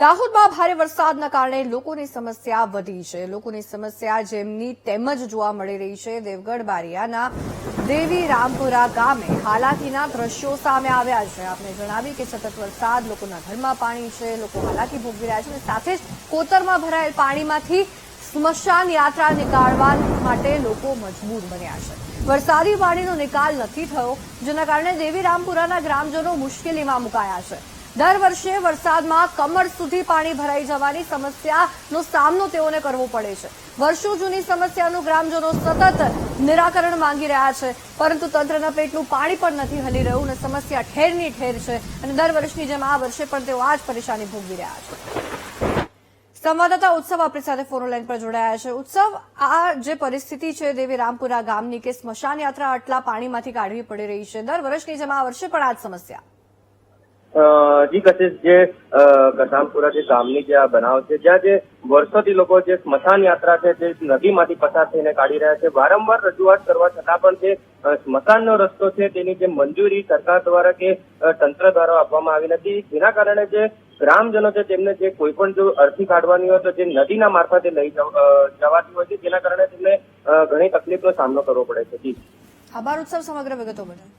દાહોદમાં ભારે વરસાદના કારણે લોકોની સમસ્યા વધી છે. લોકોની સમસ્યા જેમની તેમજ જોવા મળી રહી છે. દેવગઢ બારિયાના દેવી રામપુરા ગામે હાલાકીના દ્રશ્યો સામે આવ્યા છે. આપને જણાવી કે સતત વરસાદ, લોકોના ઘરમાં પાણી છે, લોકો હાલાકી ભોગવી રહ્યા છે અને સાથે જ કોતરમાં ભરાયેલ પાણીમાંથી સ્મશાન યાત્રા નીકાળવા માટે લોકો મજબૂર બન્યા છે. વરસાદી પાણીનો નિકાલ નથી થયો, જેના કારણે દેવી રામપુરાના ગ્રામજનો મુશ્કેલીમાં મુકાયા છે. દર વર્ષે વરસાદમાં કમર સુધી પાણી ભરાઈ જવાની સમસ્યાનો સામનો તેઓને કરવો પડે છે. વર્ષો જૂની સમસ્યાનું ગ્રામજનો સતત નિરાકરણ માંગી રહ્યા છે, પરંતુ તંત્રના પેટનું પાણી પણ નથી હલી રહ્યું અને સમસ્યા ઠેરની ઠેર છે અને દર વર્ષની જેમ આ વર્ષે પણ તેઓ આ જ પરેશાની ભોગવી રહ્યા છે. સંવાદદાતા ઉત્સવ આપણી સાથે ફોન લાઈન પર જોડાયા છે. ઉત્સવ, આ જે પરિસ્થિતિ છે દેવી રામપુરા ગામની કે સ્મશાન યાત્રા આટલા પાણીમાંથી કાઢવી પડી રહી છે. દર વર્ષની જેમ આ વર્ષે પણ આ જ સમસ્યા. જી કશિશ જે જે ગામની જે આ બનાવ છે, જ્યાં જે વર્ષોથી લોકો જે સ્મશાન યાત્રા છે તે નદીમાંથી પસાર થઈને કાઢી રહ્યા છે, વારંવાર રજૂઆત કરવા છતાં પણ જે સ્મશાનનો રસ્તો છે, તેની જે મંજૂરી સરકાર દ્વારા કે તંત્ર દ્વારા આપવામાં આવી નથી. જેના કારણે જે ગ્રામજનો છે, તેમને જે કોઈ પણ જો અરથી કાઢવાની હોય તો જે નદીના મારફતે લઈ જવાતી હોય છે, જેના કારણે તેમને ઘણી તકલીફનો સામનો કરવો પડે છે. જી. આભાર ઉત્સવ સમગ્ર વિગતો બદલ.